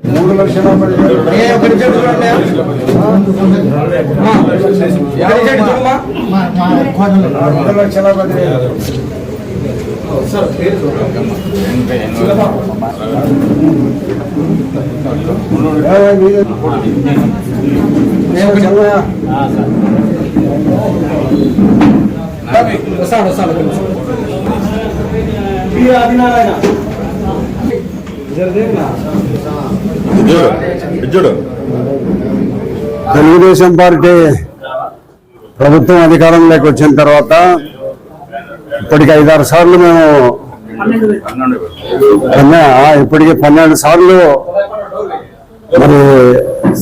మూడు లక్షల పదివేలు ఏ ఒకటి చెట్టు చూడండి ఆ, ఒకటి చెట్టు చూడమ్మా. రెండు లక్షల పదివేలు ఏమయ్య, మీదే. తెలుగుదేశం పార్టీ ప్రభుత్వం అధికారంలోకి వచ్చిన తర్వాత ఇప్పటికి ఐదారు సార్లు మేము ఇప్పటికి పన్నెండు సార్లు మరి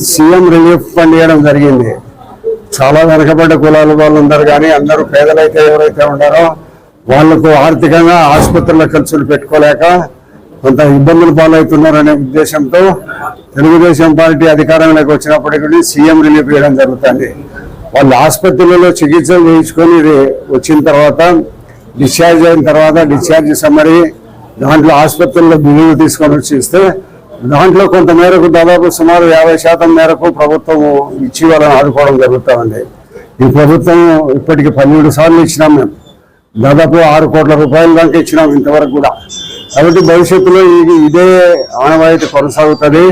సీఎం రిలీఫ్ ఫండ్ ఇవ్వడం జరిగింది. చాలా వెనకబడ్డ కులాల వాళ్ళు ఉన్నారు కానీ అందరూ పేదలైతే ఎవరైతే ఉన్నారో వాళ్ళకు ఆర్థికంగా ఆసుపత్రుల ఖర్చులు పెట్టుకోలేక కొంత ఇబ్బందులు పాలవుతున్నారనే ఉద్దేశంతో తెలుగుదేశం పార్టీ అధికారంలోకి వచ్చినప్పటికీ సీఎం రిలీఫ్ ఇవ్వడం జరుగుతుంది. వాళ్ళు ఆసుపత్రులలో చికిత్సలు చేయించుకొని వచ్చిన తర్వాత డిశ్చార్జ్ అయిన తర్వాత డిశ్చార్జ్ సమ్మరి దాంట్లో ఆసుపత్రుల్లో బిల్లులు తీసుకొని వచ్చి ఇస్తే దాంట్లో కొంత మేరకు దాదాపు సుమారు యాభై శాతం మేరకు ప్రభుత్వం ఇచ్చి వాళ్ళని ఆదుకోవడం జరుగుతూ ఉంది ఈ ప్రభుత్వం ఇప్పటికి పన్నెండు సార్లు ఇచ్చినాం మేము. దాదాపు ఆరు కోట్ల రూపాయల దాకా ఇచ్చినాం ఇంతవరకు కూడా. కాబట్టి భవిష్యత్తులో ఇది ఇదే ఆనవాయితీ కొనసాగుతుంది.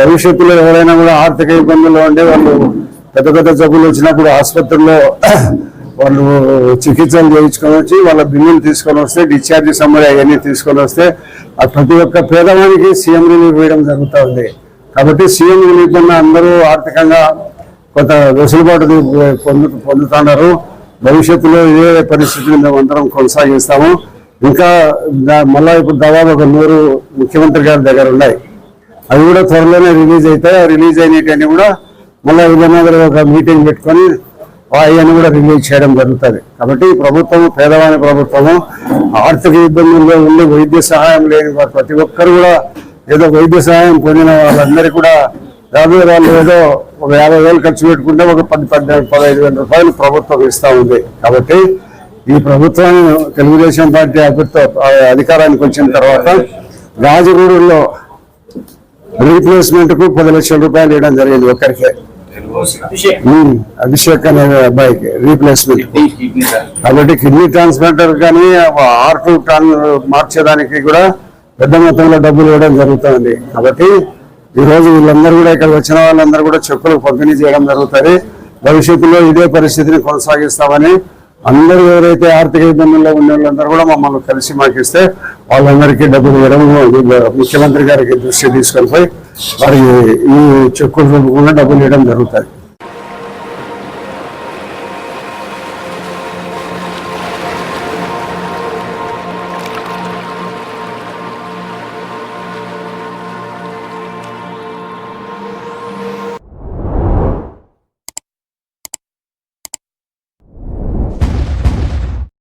భవిష్యత్తులో ఎవరైనా కూడా ఆర్థిక ఇబ్బందుల్లో ఉండే వాళ్ళు పెద్ద పెద్ద జబ్బులు వచ్చినప్పుడు ఆసుపత్రుల్లో వాళ్ళు చికిత్సలు చేయించుకొని వచ్చి వాళ్ళ బిల్లులు తీసుకొని వస్తే డిశ్చార్జ్ సమ్మరి అవన్నీ తీసుకొని వస్తే ప్రతి ఒక్క పేదవానికి సీఎం రిలీఫ్ వేయడం జరుగుతూ ఉంది కాబట్టి సీఎం రిలీఫ్ ఉన్న అందరూ ఆర్థికంగా కొంత వెసులుబాటు పొందు పొందుతున్నారు భవిష్యత్తులో ఇదే పరిస్థితిని మేము అందరం కొనసాగిస్తాము. ఇంకా దా- మళ్ళా ఇప్పుడు దాదాపు ఒక నూరు ముఖ్యమంత్రి గారి దగ్గర ఉన్నాయి. అవి కూడా త్వరలోనే రిలీజ్ అవుతాయి. రిలీజ్ అయినవి కూడా మళ్ళీ విజయనగరం ఒక మీటింగ్ పెట్టుకొని అవన్నీ కూడా రిలీజ్ చేయడం జరుగుతుంది. కాబట్టి ప్రభుత్వం పేదవాని ప్రభుత్వము ఆర్థిక ఇబ్బందుల్లో ఉండి వైద్య సహాయం లేని ప్రతి ఒక్కరు కూడా ఏదో వైద్య సహాయం పొందిన వాళ్ళందరికీ కూడా యాభై వాళ్ళు ఏదో ఒక యాభై వేలు ఖర్చు పెట్టుకుంటే ఒక పది పద్దెనిమిది పదహైదు వేల రూపాయలు ప్రభుత్వం ఇస్తూ ఉంది. కాబట్టి ఈ ప్రభుత్వం తెలుగుదేశం పార్టీ అధికారానికి వచ్చిన తర్వాత రాజగూడూరులో రీప్లేస్మెంట్కు పది లక్షల రూపాయలు ఇవ్వడం జరిగింది ఒక్కరికే ఉమ్, అభిషేక్ అనే అబ్బాయికి రీప్లేస్మెంట్ కాబట్టి కిడ్నీ ట్రాన్స్ప్లాంటర్ కానీ హార్ట్ మార్చేదానికి కూడా పెద్ద మొత్తంలో డబ్బులు ఇవ్వడం జరుగుతుంది. కాబట్టి ఈ రోజు వీళ్ళందరూ కూడా ఇక్కడ వచ్చిన వాళ్ళందరూ కూడా చెక్కులు పంపిణీ చేయడం జరుగుతుంది. భవిష్యత్తులో ఇదే పరిస్థితిని కొనసాగిస్తామని అందరూ ఎవరైతే ఆర్థిక ఇబ్బందుల్లో ఉన్న వాళ్ళందరూ కూడా మమ్మల్ని కలిసి మాకు ఇస్తే వాళ్ళందరికీ డబ్బులు ఇవ్వడం ముఖ్యమంత్రి గారికి దృష్టి తీసుకొని పోయి వారికి ఈ చెక్కులు రూపంలో డబ్బులు ఇవ్వడం జరుగుతుంది